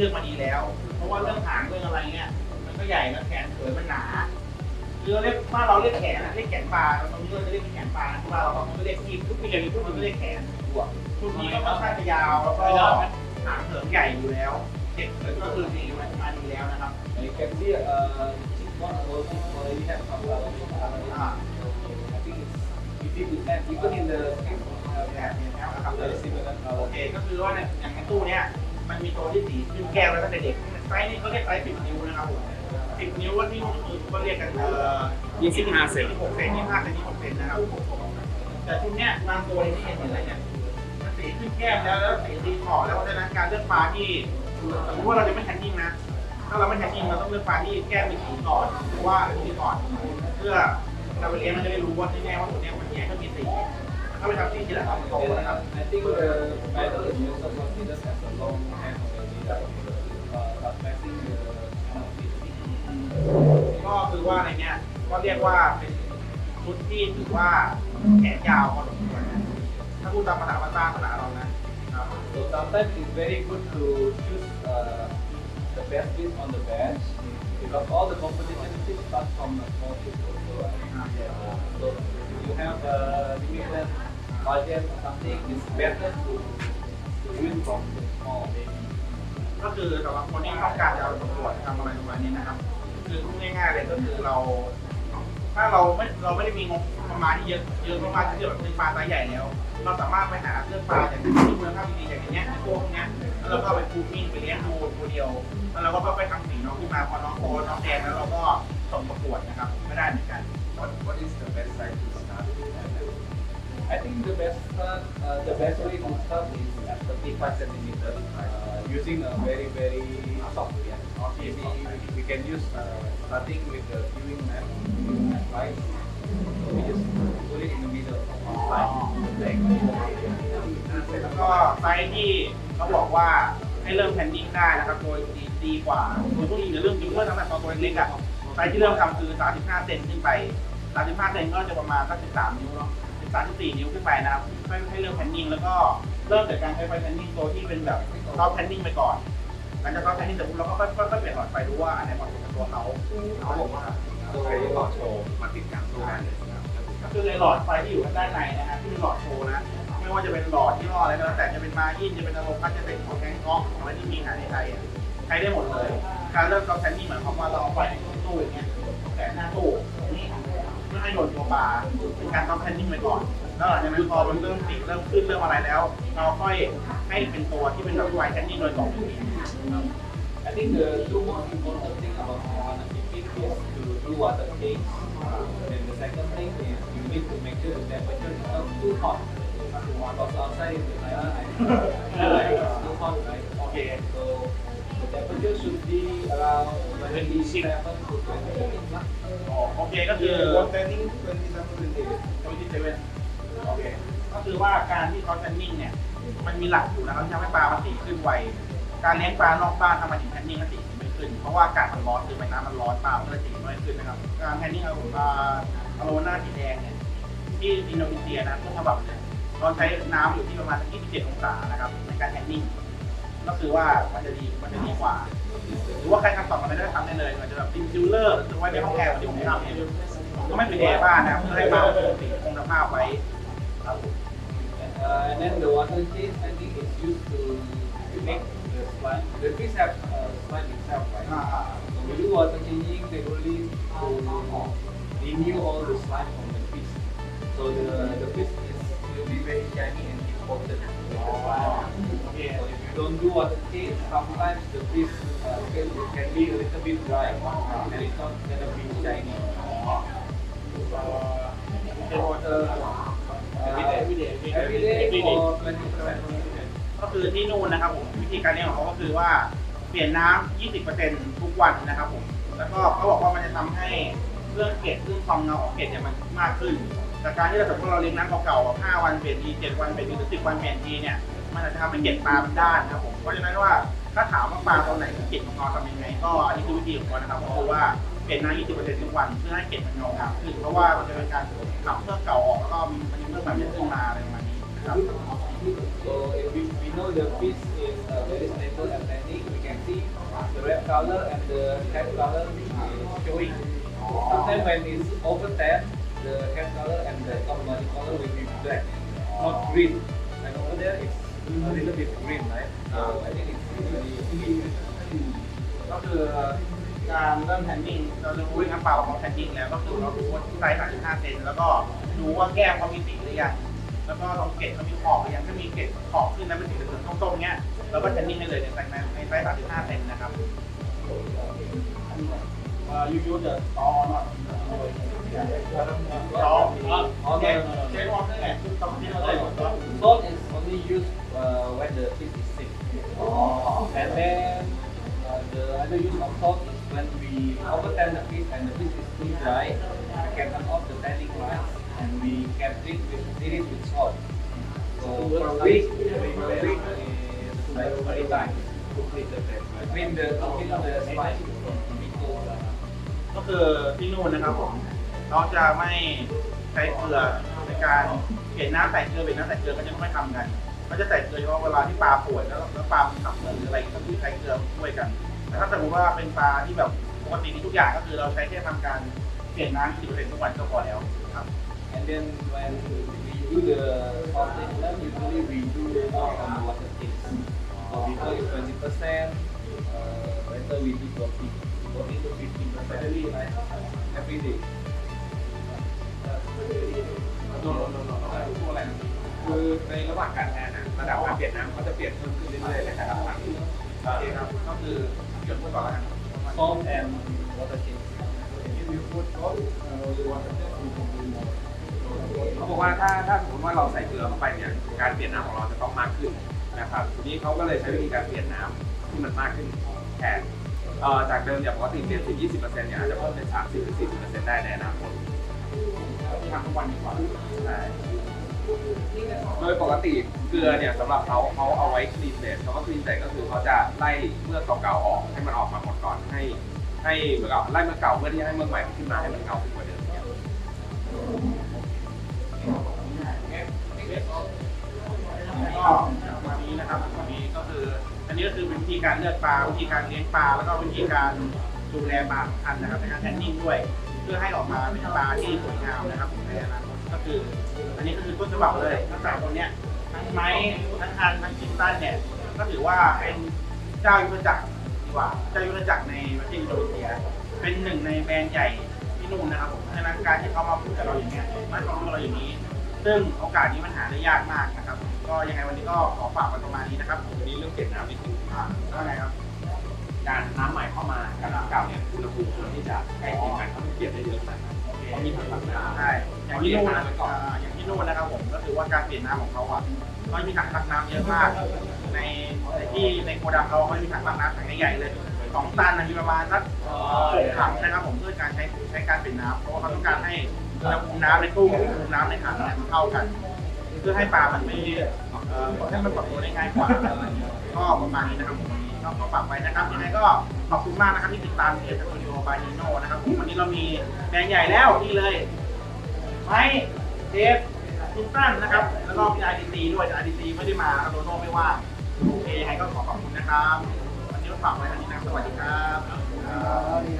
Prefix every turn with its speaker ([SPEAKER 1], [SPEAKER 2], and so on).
[SPEAKER 1] ลือกมาดีแล้ว เพราะว่าเรื่องหางเรื่องอะไรเงี้ยมันก็ใหญ่แล้วแขนเขินมันหนาคือเราเรียกบ้านเราเรียกแขนอะเรียกแขนปลาตรงนี้เราจะเรียกแขนปลาบ้านเราเขาก็เรียกทีมทุกปีอย่างนี้ทุกคนก็เรียกแขนชุดนี้ก็ค่อนข้างจะยาวแล้วก็หางเขินใหญ่อยู่แล้วเด็กเขินก็คือดีมันมาดีแล้วนะครับ
[SPEAKER 2] And you can see uh, this one also already have some color.
[SPEAKER 1] อ่า
[SPEAKER 2] I think it's easy to tell even in the
[SPEAKER 1] แอบเห็นแล้วนะครับ
[SPEAKER 2] Very similar
[SPEAKER 1] โอเคก็คือว่าเนี่ยอย่างในตู้เนี้ย มันมีตัวที่สีขึ้นแก้วแล้วตั้งแต่เด็กไซส์นี้เขาเรียกไซส์สิบนิ้วนะครับผมสิบนิ้วว่าที่นู่นคือก็เรียกกันเอ่อ
[SPEAKER 3] 25เซน
[SPEAKER 1] ยี่สิบหกเซนยี่สิบห้าเซนยี่สิบหกเซนนะครับแต่ชุดเนี้ยบางตัวที่เห็นเห็นอะไรเนี่ยมันสีขึ้นแก้มแล้วแล้วสีตีขอแล้วเพราะฉะนั้นการเลือกปลาที่สมมติว่าเราจะไม่แทนนิ่งนะถ้าเราไม่แทนนิ่งเราต้องเลือกปลาที่แก้มเป็นสีก่อนเพราะว่าสีก่อนเพื่อเราไปเลี้ยงมันจะได้รู้ว่าที่แน่ว่าตัวเนี้ยมันแย่ก็มีสี ถ้าไปทำสีที่หลังต้องโตนะครับ
[SPEAKER 2] I think the battle is also considered as a long hand already, like uh, transmitting the connectivity.
[SPEAKER 1] ก็คือว่าในเนี้ยก็เรียกว่าเป็นชุดที่ถือว่าแขนยาวพอสมควรนะถ้าพูดตามภาษาบ้านๆภาษาเรานะครับ
[SPEAKER 2] So sometimes it's very good to choose uh, the best fish on the batch because all the competition fish start from a small fish also. right? Uh, so if you have a limited budget or something, it's better to, to win from the small baby.
[SPEAKER 1] ก็คือสำหรับคนที่ต้องการจะเอาประกวดทำอะไรประมาณนี้นะครับ คือพูดง่ายๆเลยก็คือเรา ถ้าเราไม่เราไม่ได้มีงบประมาณที่เยอะเยอะมากๆที่จะแบบเป็นปลาไซส์ใหญ่แล้ว เราสามารถไปหาเลือกปลาอย่างที่เมืองท่าดีๆอย่างเงี้ยพวกเนี้ยแล้วเราก็เอาไปคูมิ่งไปเลี้ยงดูตัวเดียวแล้วเราก็ค่อยๆทำสีน้องขึ้นมาพอน้องโตน้องแดงแล้วเราก็ส่งประกวดนะครับไม่ได้เหมือนกัน
[SPEAKER 4] What what is the
[SPEAKER 2] I think the best start, uh, the best way to start is at 35 centimeters uh, using a very very soft net. Maybe we, we can use uh, starting with the viewing net, viewing net right. So we just put it in the middle of the line, like
[SPEAKER 1] เสร็จแล้วก็ไซส์ที่เขาบอกว่าให้เริ่มแพนดิ้งได้นะครับโดยดีดีกว่าโดยพวกนี้จะเริ่มดีเมื่อตั้งแต่ตอนตัวเล็กๆอะไซส์ที่เริ่มทำคือ 35 เซนขึ้นไป 35 เซนก็จะประมาณสัก13นิ้วเนาะ 13 14นิ้วขึ้นไปนะครับให้ให้เริ่มแพนดิ้งแล้วก็เริ่มจากการใช้ไฟแพนดิ้งตัวที่เป็นแบบซอฟแพนดิ้งไปก่อนหลังจากซอฟแพนดิ้งเสร็จปุ๊บเราก็ค่อยๆเปลี่ยนหลอดไฟดูว่าอันไหนเหมาะสมกับตัวเขาเขาบอกว่า
[SPEAKER 4] ใช้หลอดโชว์มาติดกันตู้ได้เลยนะครับ
[SPEAKER 1] ก็คือในหลอดไฟที่อยู่ข้างด้านในนะฮะที่เป็นหลอดโชว์นะไม่ว่าจะเป็นหลอดที่ห้ออะไรก็แล้วแต่จะเป็นมายินจะเป็นอารมณ์พัดจะเป็นของแกงก๊อกของอะไรที่มีขายในไทยอะใช้ได้หมดเลย การเริ่มก๊อกแทนนี่หมายความว่าเราเอาไฟในตู้อย่างเงี้ยแต่หน้าตู้นี่เพื่อ ให้โดนตัวปลาเป็นการก๊อกแทนนี่ไว้ก่อน แล้วหลังจากนั้นพอมันเริ่มติดเริ่มขึ้นเริ่มอะไรแล้ว เราค่อยให้เป็นตัวที่เป็นแบบไฟแทนนี่โดยตรงอีกทีครับ
[SPEAKER 2] I think the two most important thing about Moana Pipit is to do water change. And the second thing is you need to make sure the temperature is not too hot. Because outside in the island, I feel like it's too hot, right? Around 27 to 28 lah.
[SPEAKER 1] อ๋อโอเคก็คือ
[SPEAKER 4] One training 27 28.
[SPEAKER 1] โดยที่เซเว่นโอเค ก็คือว่าการที่เขาแทนนิ่งเนี่ย มันมีหลักอยู่นะครับที่ทำให้ปลามันสีขึ้นไว การเลี้ยงปลานอกบ้านทำไมถึงแทนนิ่งแล้วสีไม่ขึ้น เพราะว่าอากาศมันร้อนคือไปน้ำมันร้อนปลามันก็เลยสีไม่ขึ้นนะครับ การแทนนิ่งเอาปลาอโลน่าสีแดงเนี่ยที่อินโดนีเซียนะต้นฉบับเนี่ยเราใช้น้ำอยู่ที่ประมาณ27องศานะครับในการแทนนิ่ง ก็คือว่ามันจะดีมันจะดีกว่า หรือว่าใครทำต่อมาไม่ได้ทำได้เลยอาจจะแบบดิมซิลเลอร์หรือว่าในห้องแอร์วันนี้ผมทำเนี่ยผมก็ไม่เป็นแอร์บ้านนะครับเพื่อให้ปลามันคงสีคงสภาพไว้ครับผม
[SPEAKER 2] Uh, and then the water change, I think it's used to make the slime. The fish have uh, slime itself, right?
[SPEAKER 1] อ่า
[SPEAKER 2] So we do water changing regularly to renew all the slime from the fish. So the, the fish is, will be very shiny and important with the slime.
[SPEAKER 1] โอเค
[SPEAKER 2] So if you don't do water change, sometimes the fish uh, can, can be a little bit dry and it's not gonna be shiny.
[SPEAKER 1] เป็นวอเตอร์
[SPEAKER 2] Uh,
[SPEAKER 1] every day
[SPEAKER 2] every day for 24 minutes.
[SPEAKER 1] ก็คือที่นู่นนะครับผมวิธีการเลี้ยงของเขาก็คือว่าเปลี่ยนน้ำ 20%ทุกวันนะครับผมแล้วก็เขาบอกว่ามันจะทำให้เรื่องเกล็ดเรื่องความเงาของเกล็ดเนี่ยมันมากขึ้นจากการที่เราสมมติเราเลี้ยงน้ำเก่าๆแบบ5วันเปลี่ยนที7วันเปลี่ยนทีหรือ10วันเปลี่ยนทีเนี่ย มันจะทำให้เกล็ดปลามันด้านนะครับผมเพราะฉะนั้นว่าถ้าถามว่าปลาตัวไหนที่เกล็ดของเราทำยังไง ก็อันนี้คือวิธีของเขานะครับก็คือว่าเปลี่ยนน้ำ20%ทุกวันเพื่อให้เกล็ดมันเงางามขึ้นเพราะว่ามันจะเป็นการขับเพื่อกเก่าออกแล้วก็มีมันมีเรื่องแบบนี้ขึ้นมาอะไรประมาณนี้นะครับ
[SPEAKER 2] So if we, we know the fish is uh, very stable and tanning. We can see the red color and the head color is showing. Sometimes when it's over tan, the head color and the top body color will be black, not green. And over there, it's a little bit green, right? So I think it's really
[SPEAKER 1] ก็คือการเริ่มแทนนิ่งเราจะรู้ว่าน้ำเปล่าของแทนนิ่งแล้วก็คือเรารู้ว่าไซส์35เซนแล้วก็ดูว่าแก้มเขามีสีหรือยังแล้วก็ลองเกล็ดเขามีขอบหรือยังถ้ามีเกล็ดขอบขึ้นแล้วเป็นสีเหลืองๆส้มๆเงี้ยเราก็แทนนิ่งได้เลยในไซส์ในไซส์35เซนนะครับเอ่อ you use the saw or not saw
[SPEAKER 2] Oh, no, no, no, no.
[SPEAKER 1] เช็ควอเตอร์ไงต้องที่เราได้หมดแล้ว
[SPEAKER 2] Salt is only used uh, when the fish is sick. And then uh, the other use of salt is when we overtan the fish and the fish is too dry, we can turn off the tanning lines and we can treat with treat it with salt. So per week, per week is like three times. Between the between the spice Miko,
[SPEAKER 1] ก็คือที่นู่นนะครับผมเราจะไม่ใช้เกลือในการเปลี่ยนน้ำใส่เกลือเปลี่ยนน้ำใส่เกลือก็จะไม่ทำกัน เขาจะใส่เกลือเฉพาะเวลาที่ปลาป่วยแล้วแล้วปลาขับเหลือหรืออะไรก็คือใช้เกลือช่วยกัน แต่ถ้าสมมติว่าเป็นปลาที่แบบปกติที่ทุกอย่างก็คือเราใช้แค่ทำการเปลี่ยนน้ำกี่เปอร์เซ็นต์ทุกวันก็พอแล้วครับ
[SPEAKER 2] and then when we do the salting then usually we do more on the water taste. So before is twenty percent, uh, later we do 40, 40 to 15 percent every night, every day.
[SPEAKER 4] โนโนโนโนพวกอะไรนะคือในระหว่างการแทนนะ ระดับการเปลี่ยนน้ำเขาจะเปลี่ยนเพิ่มขึ้นเรื่อยๆเลยนะครับครั้ง
[SPEAKER 1] โอเคครับก็คือหยุดพูดก่อนแล้วกัน
[SPEAKER 2] Salt and water taste.
[SPEAKER 4] เขาบอกว่าถ้าถ้าสมมติว่าเราใส่เกลือเข้าไปเนี่ยการเปลี่ยนน้ำของเราจะต้องมากขึ้นนะครับทีนี้เขาก็เลยใช้วิธีการเปลี่ยนน้ำที่มันมากขึ้นแทนจากเดิมเนี่ยปกติเปลี่ยน10 20%เนี่ยอาจจะเพิ่มเป็น30หรือ40%ได้ในอนาคต
[SPEAKER 1] ที่ทำทุกวันดีกว่า
[SPEAKER 4] ใช่ โดยปกติเกลือเนี่ยสำหรับเขาเขาเอาไว้คลีนเบสเขาก็คลีนเบสก็คือเขาจะไล่เมือกเก่าๆออกให้มันออกมาหมดก่อนให้ ให้เมือกเก่าไล่เมือกเก่าเพื่อที่จะให้เมือกใหม่ขึ้นมาให้มันเก่าขึ้นกว่าเดิมเนี่ย
[SPEAKER 1] ก็วันนี้นะครับวันนี้ก็คืออันนี้ก็คือวิธีการเลือกปลาวิธีการเลี้ยงปลาแล้วก็วิธีการดูแลปลาของท่านนะครับในการแทนนิ่งด้วย เพื่อให้ออกมาเป็นปลาที่สวยงามนะครับในอนาคต ก็คืออันนี้ก็คือต้นฉบับเลยตั้งแต่ตัวเนี้ยทั้งไม้ทั้งอันทั้งคินตันเนี่ยก็ถือว่าเป็นเจ้ายุทธจักรดีกว่าเจ้ายุทธจักรในประเทศอินโดนีเซีย เป็นหนึ่งในแบรนด์ใหญ่ที่นู่นนะครับผมเพราะฉะนั้นการที่เขามาพูดกับเราอย่างเงี้ยมาให้ความรู้กับเราอย่างนี้ ซึ่งโอกาสนี้มันหาได้ยากมากนะครับ ก็ยังไงวันนี้ก็ขอฝากไว้ประมาณนี้นะครับผม
[SPEAKER 4] ทีนี้เรื่องเปลี่ยนน้ำนิดนึง
[SPEAKER 1] อ่าว่าไงครับ
[SPEAKER 4] การน้ำใหม่เข้ามากับน้ำเก่าเนี่ยอุณหภูมิควรที่จะใกล้เคียงกันเขาไม่เปลี่ยนได้เยอะขนาดนั้น
[SPEAKER 1] โอเค
[SPEAKER 4] เขามีถังน้ำ
[SPEAKER 1] ใช่ อย่างที่นู่นนะอ่าอย่างที่นู่นนะครับผมก็คือว่าการเปลี่ยนน้ำของเขาอะเขามีถังตักน้ำเยอะมาก ในในที่ในโกดังเขาเขามีถังตักน้ำถังใหญ่ๆเลยสองตันนะมีประมาณสักหกถังนะครับผมเพื่อการใช้ใช้การเปลี่ยนน้ำเพราะว่าเขาต้องการให้อุณหภูมิน้ำในตู้กับอุณหภูมิน้ำในถังเนี่ยมันเท่ากัน เพื่อให้ปลามันไม่เอ่อให้มันปรับตัวได้ง่ายกว่าก็ประมาณนี้นะครับผมก็ฝากไว้นะครับยังไงก็ขอบคุณมากนะครับที่ติดตามเพจสตูดิโอบายนิโน่นะครับผมวันนี้เรามีแบรนด์ใหญ่แล้วนี่เลย ไม้เทปทุกตั้นนะครับ แล้วก็มีไอดีซีด้วยแต่ไอดีซีไม่ได้มาครับโดโน่ไม่ว่างโอเคยังไงก็ขอขอบคุณนะครับ วันนี้ฝากไว้เท่านี้นะครับสวัสดีครับ
[SPEAKER 3] สวัสดีครับ